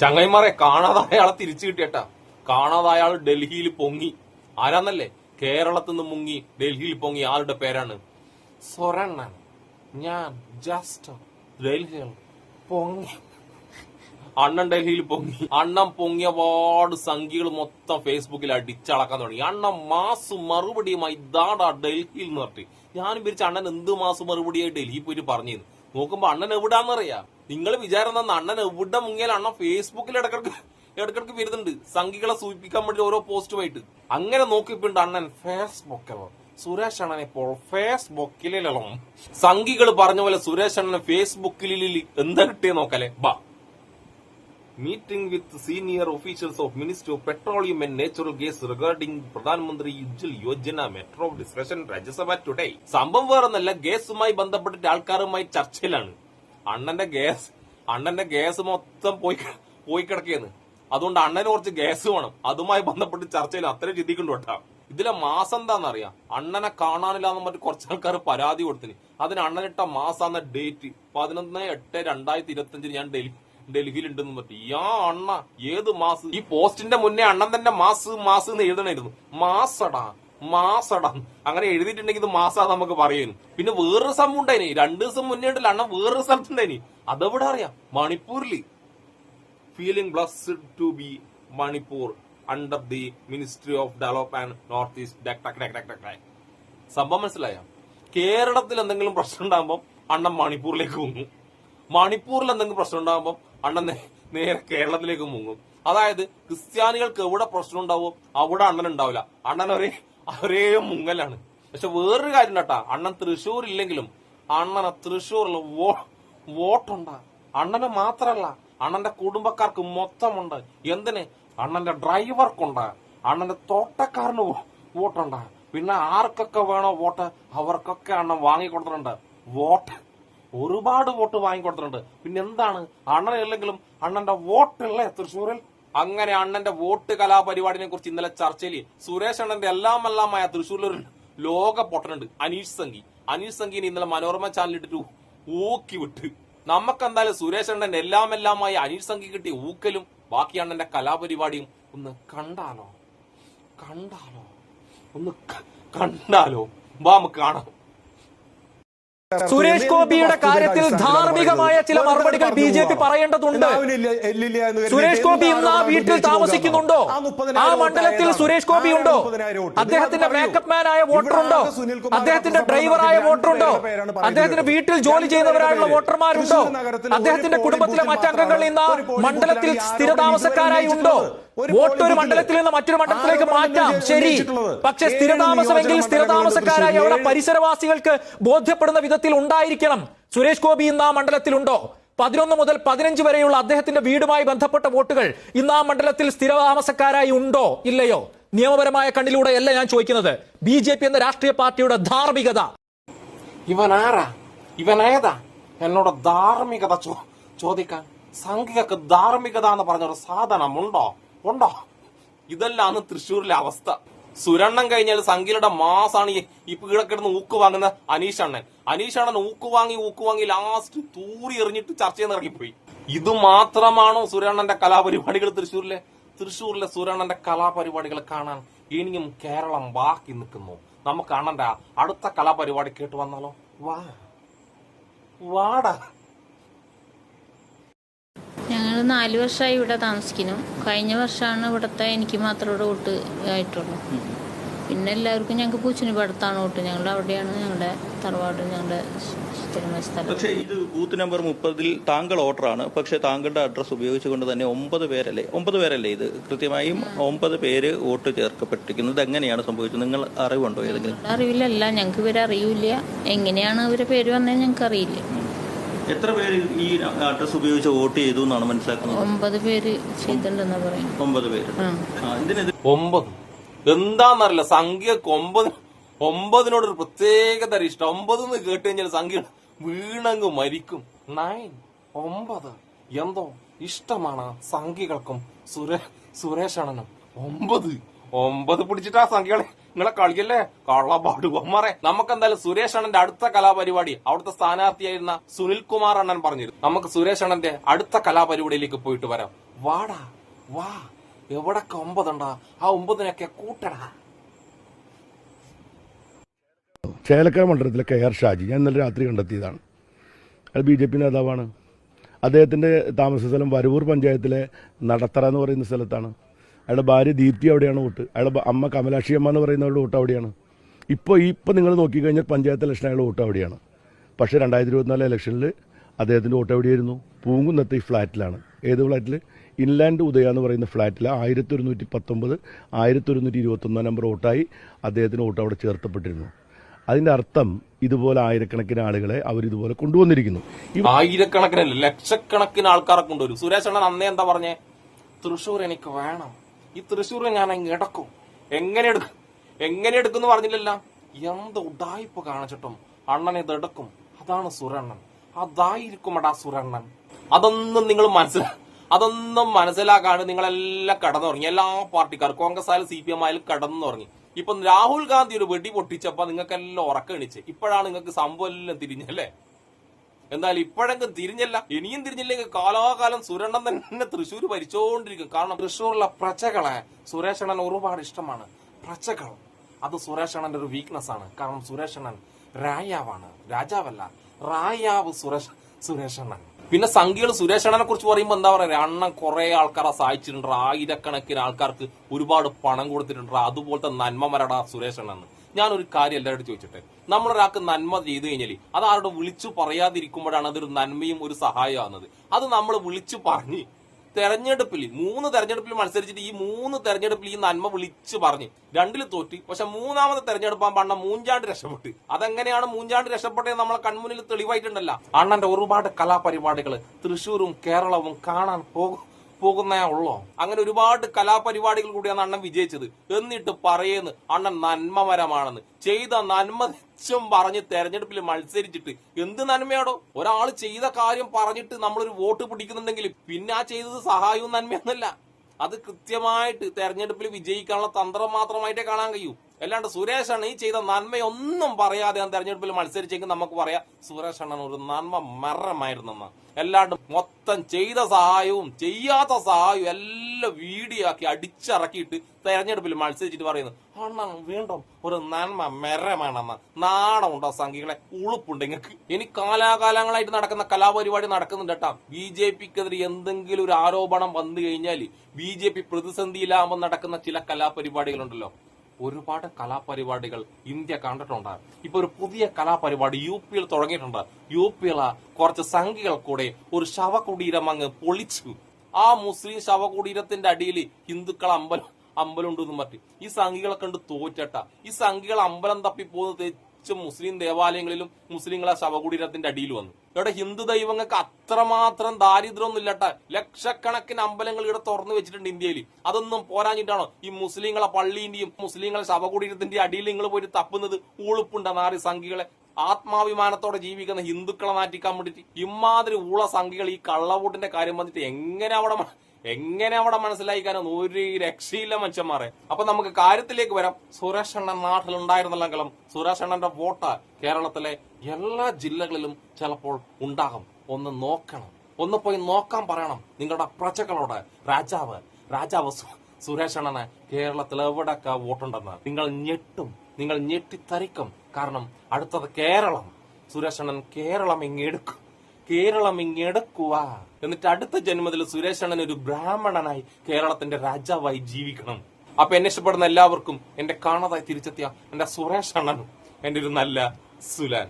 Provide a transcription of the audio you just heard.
ചങ്ങൈമാരെ കാണാതെ ആളെ തിരിച്ചു കിട്ടിയട്ടാ. കാണാതെ ആൾ ഡൽഹിയിൽ പൊങ്ങി. ആരാന്നല്ലേ? കേരളത്തിൽ നിന്ന് മുങ്ങി ഡൽഹിയിൽ പൊങ്ങി. ആളുടെ പേരാണ്. സൊരണ്ണൻ ഞാൻ ജസ്റ്റ് ഡൽഹിയിൽ പൊങ്ങി. അണ്ണൻ ഡൽഹിയിൽ പൊങ്ങി. അണ്ണൻ പൊങ്ങിയ പാട് സംഖ്യകൾ മൊത്തം ഫേസ്ബുക്കിൽ അടിച്ചളക്കാൻ തുടങ്ങി. അണ്ണൻ മാസ് മറുപടിയുമായി ഇതാടാ ഡൽഹിയിൽ പറഞ്ഞിട്ട്. ഞാനും വിരിച്ച അണ്ണൻ എന്ത് മാസ് മറുപടിയായി ഡൽഹിയിൽ പോയിട്ട് പറഞ്ഞിരുന്നു. നോക്കുമ്പോ അണ്ണൻ എവിടാന്നറിയാ? നിങ്ങൾ വിചാരം അണ്ണൻ എവിടെ മുങ്ങിയാൽ അണ്ണൻ ഫേസ്ബുക്കിൽ ഇടക്കിടക്ക് ഇടക്കിടക്ക് വരുന്നുണ്ട്. സംഘികളെ സൂചിപ്പിക്കാൻ വേണ്ടി ഓരോ പോസ്റ്റുമായിട്ട് അങ്ങനെ നോക്കിപ്പിണ്ട് അണ്ണൻ. ഫേസ്ബുക്കിൽ സുരേഷ് അണ്ണൻ ഇപ്പോൾ ഫേസ്ബുക്കിലും സംഘികൾ പറഞ്ഞ പോലെ സുരേഷ് അണ്ണൻ ഫേസ്ബുക്കിൽ എന്താ കിട്ടിയ നോക്കല്ലേ ബാ. Meeting with senior officials of minister of petroleum and natural gas regarding പ്രധാനമന്ത്രി Ujjwal Yojana metro discussion Rajya Sabha today. സംഭവം വേറൊന്നല്ല ഗ്യാസുമായി ബന്ധപ്പെട്ടിട്ട് ആൾക്കാരുമായി ചർച്ചയിലാണ്. അണ്ണന്റെ ഗ്യാസ് അണ്ണന്റെ ഗ്യാസ് മൊത്തം പോയി പോയി കിടക്കുകയാണ് അതുകൊണ്ട് അണ്ണന് കുറച്ച് ഗ്യാസ് വേണം. അതുമായി ബന്ധപ്പെട്ട് ചർച്ചയിൽ അത്രയും ചിന്തിക്കുന്നു കേട്ടാ. ഇതിലെ മാസം എന്താണെന്നറിയാം അണ്ണനെ കാണാനില്ലാന്ന് മറ്റു കുറച്ച് ആൾക്കാർ പരാതി കൊടുത്തിന്. അതിന് അണ്ണനിട്ട മാസാന്ന ഡേറ്റ് പതിനൊന്ന് എട്ട് രണ്ടായിരത്തി ഇരുപത്തി ഞാൻ ഡൽഹി ഡൽഹിയിൽ ഉണ്ടെന്ന് പറ്റി യാ അണ്ണ ഏത് മാസ്? ഈ പോസ്റ്റിന്റെ മുന്നേ അണ്ണൻ തന്നെ മാസ് മാസ് എന്ന് എഴുതണായിരുന്നു. മാസടാ. മാസടാ. അങ്ങനെ എഴുതിയിട്ടുണ്ടെങ്കിൽ ഇത് മാസാ നമുക്ക് പറയുന്നു പിന്നെ വേറൊരു സംഭവം ഉണ്ടായിനി രണ്ടു ദിവസം മുന്നേ ഉണ്ടല്ലോ അണ്ണ വേറൊരു സ്ഥലത്തുണ്ടായിനി അതെവിടെ അറിയാം? മണിപ്പൂരിൽ. Feeling blessed to be Manipur under the ministry of development north east സംഭവം മനസ്സിലായ? കേരളത്തിൽ എന്തെങ്കിലും പ്രശ്നം ഉണ്ടാകുമ്പോൾ അണ്ണൻ മണിപ്പൂരിലേക്ക് മുങ്ങും. മണിപ്പൂരിൽ എന്തെങ്കിലും പ്രശ്നം ഉണ്ടാകുമ്പോൾ അണ്ണൻ നേരെ കേരളത്തിലേക്ക് മുങ്ങും. അതായത് ക്രിസ്ത്യാനികൾക്ക് എവിടെ പ്രശ്നം ഉണ്ടാവും അവിടെ അണ്ണൻ ഉണ്ടാവില്ല. അണ്ണൻ ഒരേ ഒരേ മുങ്ങലാണ്. പക്ഷെ വേറൊരു കാര്യം കേട്ടാ. അണ്ണൻ തൃശ്ശൂർ ഇല്ലെങ്കിലും അണ്ണനെ തൃശ്ശൂരിൽ വോട്ടുണ്ട്. അണ്ണന് മാത്രല്ല അണ്ണന്റെ കുടുംബക്കാർക്ക് മൊത്തമുണ്ട്. എന്തിന്? അണ്ണന്റെ ഡ്രൈവർക്കുണ്ട്. അണ്ണന്റെ തോട്ടക്കാരന് വോട്ടുണ്ട്. പിന്നെ ആർക്കൊക്കെ വേണോ വോട്ട്? അവർക്കൊക്കെ അണ്ണൻ വാങ്ങിക്കൊടുത്തിട്ടുണ്ട്. വോട്ട്. ഒരുപാട് വോട്ട് വാങ്ങിക്കൊടുത്തിട്ടുണ്ട്. പിന്നെ എന്താണ്? അണ്ണനില്ലെങ്കിലും അണ്ണന്റെ വോട്ടല്ലേ തൃശ്ശൂരിൽ? അങ്ങനെ അണ്ണന്റെ വോട്ട് കലാപരിപാടിനെ കുറിച്ച് ഇന്നലെ ചർച്ചയിൽ സുരേഷ് അണ്ണന്റെ എല്ലാം എല്ലാമായ തൃശ്ശൂരിൽ ഒരു ലോക പൊട്ടനുണ്ട് അനീഷ് സംഗി. അനീഷ് സംഗീനെ ഇന്നലെ മനോരമ ചാനലിട്ടിട്ട് ഊക്കി വിട്ട്. നമുക്കെന്തായാലും സുരേഷ് അണ്ണന്റെ എല്ലാം എല്ലാമായി അനീഷ് സംഗി കിട്ടിയ ഊക്കലും ബാക്കി അണ്ണന്റെ കലാപരിപാടിയും ഒന്ന് കണ്ടാലോ? കണ്ടാലോ? ഒന്ന് കണ്ടാലോ? വാ നമുക്ക് കാണാം. സുരേഷ് ഗോപിയുടെ കാര്യത്തിൽ ധാർമ്മികമായ ചില മറുപടികൾ ബി ജെ പി പറയേണ്ടതുണ്ട്. സുരേഷ് ഗോപി ഇന്ന് ആ വീട്ടിൽ താമസിക്കുന്നുണ്ടോ? ആ മണ്ഡലത്തിൽ സുരേഷ് ഗോപി ഉണ്ടോ? അദ്ദേഹത്തിന്റെ മേക്കപ്പ് മാനായ വോട്ടറുണ്ടോ? അദ്ദേഹത്തിന്റെ ഡ്രൈവറായ വോട്ടറുണ്ടോ? അദ്ദേഹത്തിന്റെ വീട്ടിൽ ജോലി ചെയ്യുന്നവരായുള്ള വോട്ടർമാരുണ്ടോ? അദ്ദേഹത്തിന്റെ കുടുംബത്തിലെ മറ്റംഗങ്ങൾ ഇന്ന് ആ മണ്ഡലത്തിൽ സ്ഥിരതാമസക്കാരായി ഉണ്ടോ? വോട്ട് ഒരു മണ്ഡലത്തിൽ നിന്ന് മറ്റൊരു മണ്ഡലത്തിലേക്ക് മാറ്റാം. ശരി. പക്ഷെ സ്ഥിരതാമസമെങ്കിൽ സ്ഥിരതാമസക്കാരായ അവിടെ പരിസരവാസികൾക്ക് ബോധ്യപ്പെടുന്ന വിധത്തിൽ ഉണ്ടായിരിക്കണം. സുരേഷ് ഗോപി ഇന്ന് ആ മണ്ഡലത്തിലുണ്ടോ? പതിനൊന്ന് മുതൽ പതിനഞ്ച് വരെയുള്ള അദ്ദേഹത്തിന്റെ വീടുമായി ബന്ധപ്പെട്ട വോട്ടുകൾ ഇന്ന് ആ മണ്ഡലത്തിൽ സ്ഥിരതാമസക്കാരായി ഉണ്ടോ? ഇല്ലയോ? നിയമപരമായ കണ്ണിലൂടെ അല്ല ഞാൻ ചോദിക്കുന്നത്. ബി ജെ പി എന്ന രാഷ്ട്രീയ പാർട്ടിയുടെ ധാർമ്മികത. ഇവൻ ആരാ ഇവൻ ഏതാ എന്നോട് ധാർമ്മികത ചോദിക്കാൻ. സംഘികക്ക് ധാർമ്മികത എന്ന് പറഞ്ഞൊരു സാധനം ഉണ്ടോ? ഇതെല്ലാം തൃശ്ശൂരിലെ അവസ്ഥ. സുരണ്ണം കഴിഞ്ഞാൽ സംഖ്യയുടെ മാസാണ് ഈ ഈ കിടന്ന് ഊക്ക് വാങ്ങുന്ന അനീഷ് അണ്ണൻ. അനീഷ് അണ്ണൻ ഊക്ക് വാങ്ങി ഊക്ക് വാങ്ങി ലാസ്റ്റ് തൂറി എറിഞ്ഞിട്ട് ചർച്ചയിൽ ഇറങ്ങിപ്പോയി. ഇത് മാത്രമാണോ സുരണ്ണന്റെ കലാപരിപാടികൾ തൃശ്ശൂരിലെ? തൃശ്ശൂരിലെ സുരണ്ണന്റെ കലാപരിപാടികൾ കാണാൻ ഇനിയും കേരളം ബാക്കി നിൽക്കുന്നു. നമുക്ക് അണ്ണന്റെ അടുത്ത കലാപരിപാടി കേട്ട് വന്നാലോ? വാ. വാടാ. ഞങ്ങൾ നാല് വർഷമായി ഇവിടെ താമസിക്കുന്നു. കഴിഞ്ഞ വർഷമാണ് ഇവിടുത്തെ എനിക്ക് മാത്രം ഇവിടെ വോട്ട് ആയിട്ടുള്ളൂ. പിന്നെ എല്ലാവർക്കും ഞങ്ങൾക്ക് പൂച്ചനിപ്പടുത്താണ് വോട്ട്. ഞങ്ങൾ അവിടെയാണ് ഞങ്ങളുടെ തറവാട് ഞങ്ങളുടെ സ്ഥിരമായ സ്ഥലം. പക്ഷേ ഇത് ബൂത്ത് നമ്പർ മുപ്പതിൽ താങ്കൾ വോട്ടറാണ്. പക്ഷേ താങ്കളുടെ അഡ്രസ്സ് ഉപയോഗിച്ചുകൊണ്ട് തന്നെ ഒമ്പത് പേരല്ലേ ഒമ്പത് പേരല്ലേ ഇത്? കൃത്യമായും ഒമ്പത് പേര് വോട്ട് ചേർക്കപ്പെട്ടിരിക്കുന്നത് എങ്ങനെയാണ് സംഭവിച്ചത്? നിങ്ങൾ അറിവുണ്ടോ ഏതെങ്കിലും? അറിവില്ലല്ല ഞങ്ങൾക്ക് ഇവരെ അറിയില്ല. എങ്ങനെയാണ് ഇവരെ പേര് വന്നതെന്ന് ഞങ്ങൾക്ക് അറിയില്ല എത്ര പേര് ഈ അഡ്രസ് ഉപയോഗിച്ച് വോട്ട് ചെയ്തു എന്നാണ് മനസ്സിലാക്കുന്നത്? ഒമ്പത് പേര് ചെയ്തിട്ടുണ്ടെന്നാ പറയും ഒമ്പത് പേര്. ആ. ആ, ഇതിനെതിരെ ഒമ്പത്. എന്താന്നറിയില്ല സംഖ്യക്ക് ഒമ്പത്. ഒമ്പതിനോട് ഒരു പ്രത്യേക തരം ഇഷ്ടം ഒമ്പത് എന്ന് കേട്ട് കഴിഞ്ഞാൽ സംഖ്യ വീണങ്ങ് മരിക്കും. നയൻ ഒമ്പത്. എന്തോ ഇഷ്ടമാണ് സംഖ്യകൾക്കും സുരേഷ് സുരേഷണനും ഒമ്പത്. ഒമ്പത് പിടിച്ചിട്ടാ സംഖ്യകളെ നിങ്ങളെ കളിയല്ലേ കള്ളപാട് നമുക്ക് എന്തായാലും സുരേഷ് അണ്ണന്റെ അടുത്ത കലാപരിപാടി അവിടുത്തെ സ്ഥാനാർത്ഥിയായിരുന്ന സുനിൽ കുമാർ അണ്ണൻ പറഞ്ഞിരുന്നു. നമുക്ക് സുരേഷ് അണ്ണന്റെ അടുത്ത കലാപരിപാടിയിലേക്ക് പോയിട്ട് വരാം. വാടാ വാ. എവിടൊക്കെ ഒമ്പതുണ്ടാ? ആ ഒമ്പതിനൊക്കെ കൂട്ടടാ. ചേലക്കര മണ്ഡലത്തിലെ കെ ആർ ഷാജി ഞാൻ ഇന്നലെ രാത്രി കണ്ടെത്തിയതാണ്. അത് ബി ജെ പി നേതാവാണ്. അദ്ദേഹത്തിന്റെ താമസ സ്ഥലം വരവൂർ പഞ്ചായത്തിലെ നടത്തറ എന്ന് പറയുന്ന സ്ഥലത്താണ്. അയാളുടെ ഭാര്യ ദീപ്തി അവിടെയാണ് വോട്ട്. അയാളുടെ അമ്മ കമലാക്ഷി അമ്മ എന്ന് പറയുന്നവരുടെ വോട്ട് അവിടെയാണ്. ഇപ്പോൾ ഇപ്പോൾ നിങ്ങൾ നോക്കിക്കഴിഞ്ഞാൽ പഞ്ചായത്ത് ഇലക്ഷൻ അയാളുടെ വോട്ട് അവിടെയാണ്. പക്ഷേ രണ്ടായിരത്തി ഇരുപത്തിനാല് ഇലക്ഷനിൽ അദ്ദേഹത്തിന്റെ വോട്ട് എവിടെയായിരുന്നു? പൂങ്കുന്നത്തെ ഈ ഫ്ലാറ്റിലാണ്. ഏത് ഫ്ലാറ്റിൽ ഇൻലാൻഡ് ഉദയ എന്ന് പറയുന്ന ഫ്ലാറ്റിൽ ആയിരത്തി ഒരുന്നൂറ്റി പത്തൊമ്പത് ആയിരത്തി ഒരുന്നൂറ്റി ഇരുപത്തൊന്നാം നമ്പർ വോട്ടായി അദ്ദേഹത്തിന് വോട്ട് അവിടെ ചേർത്തപ്പെട്ടിരുന്നു. അതിന്റെ അർത്ഥം ഇതുപോലെ ആയിരക്കണക്കിന് ആളുകളെ അവർ ഇതുപോലെ കൊണ്ടുവന്നിരിക്കുന്നു. ആയിരക്കണക്കിന് ആയിരക്കണക്കിനല്ല ലക്ഷക്കണക്കിന് ആൾക്കാരെ കൊണ്ടുവരും. സുരേഷ് അണ്ണൻ അന്നേ എന്താ പറഞ്ഞേ? തൃശ്ശൂർ എനിക്ക് വേണം. ഈ തൃശ്ശൂർ ഞാൻ അങ്ങ് എടുക്കും എങ്ങനെ എടുക്കും? എങ്ങനെ എടുക്കും എന്ന് പറഞ്ഞില്ലല്ല. എന്ത് ഉടായ്പ കാണിച്ചിട്ടും അണ്ണൻ ഇത് എടുക്കും. അതാണ് സുരണ്ണൻ. അതായിരിക്കും അടാ സുരണ്ണൻ. അതൊന്നും നിങ്ങൾ മനസ്സിലാ അതൊന്നും മനസ്സിലാക്കാണ്ട് നിങ്ങളെല്ലാം കടന്നുറങ്ങി. എല്ലാ പാർട്ടിക്കാർ കോൺഗ്രസ് ആയാലും സി പി എം ആയാലും കടന്നുറങ്ങി. ഇപ്പൊ രാഹുൽ ഗാന്ധി ഒരു വെടി പൊട്ടിച്ചപ്പോ നിങ്ങൾക്കെല്ലാം ഉറക്കണിച്ച് ഇപ്പോഴാണ് നിങ്ങൾക്ക് സംഭവം എല്ലാം തിരിഞ്ഞല്ലേ എന്നാൽ ഇപ്പോഴെങ്കിലും തിരിഞ്ഞല്ല ഇനിയും തിരിഞ്ഞില്ലെങ്കിൽ കാലാകാലം സുരണ്ണം തന്നെ തൃശ്ശൂർ ഭരിച്ചോണ്ടിരിക്കും. കാരണം തൃശ്ശൂരിലെ പ്രജകളെ സുരേഷണ്ണൻ ഒരുപാട് ഇഷ്ടമാണ്. പ്രജകൾ അത് സുരേഷണ്ണന്റെ ഒരു വീക്ക്നെസ് ആണ്. കാരണം സുരേഷണ്ണൻ രായാവാണ് രാജാവല്ല. റായാവ് സുരേഷ് സുരേഷ് അണ്ണൻ പിന്നെ സംഖ്യകൾ സുരേഷ് അണ്ണനെ കുറിച്ച് പറയുമ്പോൾ എന്താ പറയുക അണ്ണൻ കുറെ ആൾക്കാരെ സഹായിച്ചിട്ടുണ്ട്. ആയിരക്കണക്കിന് ആൾക്കാർക്ക് ഒരുപാട് പണം കൊടുത്തിട്ടുണ്ട്. അതുപോലത്തെ നന്മ മരടാ സുരേഷ് അണ്ണൻ ഞാനൊരു കാര്യം എല്ലാവരോടും ചോദിച്ചിട്ടെ. നമ്മളൊരാൾക്ക് നന്മ ചെയ്തു കഴിഞ്ഞാൽ അത് ആരോട് വിളിച്ചു പറയാതിരിക്കുമ്പോഴാണ് അതൊരു നന്മയും ഒരു സഹായമാകുന്നത് അത് നമ്മൾ വിളിച്ചു പറഞ്ഞ് തെരഞ്ഞെടുപ്പിൽ മൂന്ന് തെരഞ്ഞെടുപ്പിൽ മത്സരിച്ചിട്ട് ഈ മൂന്ന് തെരഞ്ഞെടുപ്പിൽ ഈ നന്മ വിളിച്ച് പറഞ്ഞ് രണ്ടിൽ തോറ്റി പക്ഷെ മൂന്നാമത്തെ തെരഞ്ഞെടുപ്പാൻ പണ്ണ മൂഞ്ചാണ്ട് രക്ഷപ്പെട്ട്. അതെങ്ങനെയാണ് മൂഞ്ചാണ്ട് രക്ഷപ്പെട്ടത് നമ്മളെ കൺമുന്നിൽ തെളിവായിട്ടുണ്ടല്ല. അണ്ണന്റെ ഒരുപാട് കലാപരിപാടികൾ തൃശ്ശൂരും കേരളവും കാണാൻ പോകും. പോകുന്നേ ഉള്ളോ. അങ്ങനെ ഒരുപാട് കലാപരിപാടികൾ കൂടിയാണ് അണ്ണൻ വിജയിച്ചത്. എന്നിട്ട് പറയുന്നു അണ്ണൻ നന്മമരമാണെന്ന്. ചെയ്ത നന്മ തെച്ചും പറഞ്ഞ് തെരഞ്ഞെടുപ്പിൽ മത്സരിച്ചിട്ട് എന്ത് നന്മയാടോ? ഒരാൾ ചെയ്ത കാര്യം പറഞ്ഞിട്ട് നമ്മളൊരു വോട്ട് പിടിക്കുന്നുണ്ടെങ്കിൽ പിന്നെ ആ ചെയ്തത് സഹായവും നന്മയൊന്നല്ല അത് കൃത്യമായിട്ട് തെരഞ്ഞെടുപ്പിൽ വിജയിക്കാനുള്ള തന്ത്രം മാത്രമായിട്ടേ കാണാൻ കഴിയൂ. അല്ലാണ്ട് സുരേഷ് അണ്ണൻ ഈ ചെയ്ത നന്മയൊന്നും പറയാതെ ഞാൻ തെരഞ്ഞെടുപ്പിൽ മത്സരിച്ചെങ്കിൽ നമുക്ക് പറയാം. സുരേഷ് അണ്ണൻ ഒരു നന്മ മരമായിരുന്നെന്ന്. അല്ലാണ്ട് മൊത്തം ചെയ്ത സഹായവും ചെയ്യാത്ത സഹായവും എല്ലാം വീഡിയോ ആക്കി അടിച്ചിറക്കിയിട്ട് തെരഞ്ഞെടുപ്പിൽ മത്സരിച്ചിട്ട് പറയുന്നു. അണ്ണൻ വീണ്ടും ഒരു നന്മ മരമാണെന്ന്. നാണമുണ്ടോ സംഘികളെ? ഉളുപ്പുണ്ട് നിങ്ങൾക്ക് ഇനി കാലാകാലങ്ങളായിട്ട് നടക്കുന്ന കലാപരിപാടി നടക്കുന്നുണ്ട് കേട്ടാ. ബി ജെ പിക്കെതിരെ എന്തെങ്കിലും ഒരു ആരോപണം വന്നു കഴിഞ്ഞാൽ ബി ജെ പി പ്രതിസന്ധിയിലാകുമ്പോൾ നടക്കുന്ന ചില കലാപരിപാടികളുണ്ടല്ലോ. ഒരുപാട് കലാപരിപാടികൾ ഇന്ത്യ കണ്ടിട്ടുണ്ട്. ഇപ്പൊ ഒരു പുതിയ കലാപരിപാടി യു പിയിൽ തുടങ്ങിയിട്ടുണ്ട്. യു പിയിലെ കുറച്ച് സംഘികൾ കൂടെ ഒരു ശവകുടീരം അങ്ങ് പൊളിച്ചു. ആ മുസ്ലിം ശവകുടീരത്തിന്റെ അടിയിൽ ഹിന്ദുക്കൾ അമ്പലം അമ്പലം ഉണ്ടെന്ന് പറ്റി. ഈ സംഘികളെ കണ്ട് തോറ്റട്ട. ഈ സംഘികൾ അമ്പലം തപ്പി പോകുന്നത് മുസ്ലിം ദേവാലയങ്ങളിലും മുസ്ലിങ്ങളെ ശവകുടീരത്തിന്റെ അടിയിൽ വന്നു. ഇവിടെ ഹിന്ദു ദൈവങ്ങൾക്ക് അത്രമാത്രം ദാരിദ്ര്യമൊന്നും ഇല്ലട്ടെ ലക്ഷക്കണക്കിന് അമ്പലങ്ങൾ ഇവിടെ തുറന്നു വെച്ചിട്ടുണ്ട് ഇന്ത്യയിൽ. അതൊന്നും പോരാഞ്ഞിട്ടാണോ? ഈ മുസ്ലിങ്ങളെ പള്ളീന്റെയും മുസ്ലിങ്ങളെ ശവകുടീരത്തിന്റെ അടിയിൽ നിങ്ങൾ പോയിട്ട് തപ്പുന്നത് ഊളുപ്പുണ്ട നാറി സംഘികളെ ആത്മാഭിമാനത്തോടെ ജീവിക്കുന്ന ഹിന്ദുക്കളെ മാറ്റിക്കാൻ വേണ്ടിയിട്ട് ഇമാതിരി ഊള സംഘികൾ ഈ കള്ളവോട്ടിന്റെ കാര്യം വന്നിട്ട് എങ്ങനെ അവിടെ എങ്ങനെ അവിടെ മനസ്സിലായിക്കാനൊന്നും ഒരു രക്ഷയില്ല മനുഷ്യന്മാരെ അപ്പൊ നമുക്ക് കാര്യത്തിലേക്ക് വരാം. സുരേഷ് അണ്ണൻ നാട്ടിലുണ്ടായിരുന്നില്ലെങ്കിലും സുരേഷ് അണ്ണന്റെ വോട്ട് കേരളത്തിലെ എല്ലാ ജില്ലകളിലും ചിലപ്പോൾ ഉണ്ടാകും. ഒന്ന് നോക്കണം. ഒന്ന് പോയി നോക്കാൻ പറയണം. നിങ്ങളുടെ പ്രജകളോട് രാജാവ് രാജാവ് സുരേഷ് അണ്ണന് കേരളത്തിൽ എവിടെയൊക്കെ വോട്ടുണ്ടെന്ന് നിങ്ങൾ ഞെട്ടും. നിങ്ങൾ ഞെട്ടിത്തരിക്കും. കാരണം അടുത്തത് കേരളം. സുരേഷ് അണ്ണൻ കേരളം ഇങ്ങെടുക്കും കേരളം ഇങ്ങെടുക്കുക എന്നിട്ട് അടുത്ത ജന്മത്തിൽ സുരേഷ് അണ്ണൻ ഒരു ബ്രാഹ്മണനായി കേരളത്തിന്റെ രാജാവായി ജീവിക്കണം. അപ്പൊ എന്നെ ഇഷ്ടപ്പെടുന്ന എല്ലാവർക്കും എന്റെ കാണാതായി തിരിച്ചെത്തിയ എന്റെ സുരേഷ് അണ്ണനും എന്റെ ഒരു നല്ല സുലാൻ.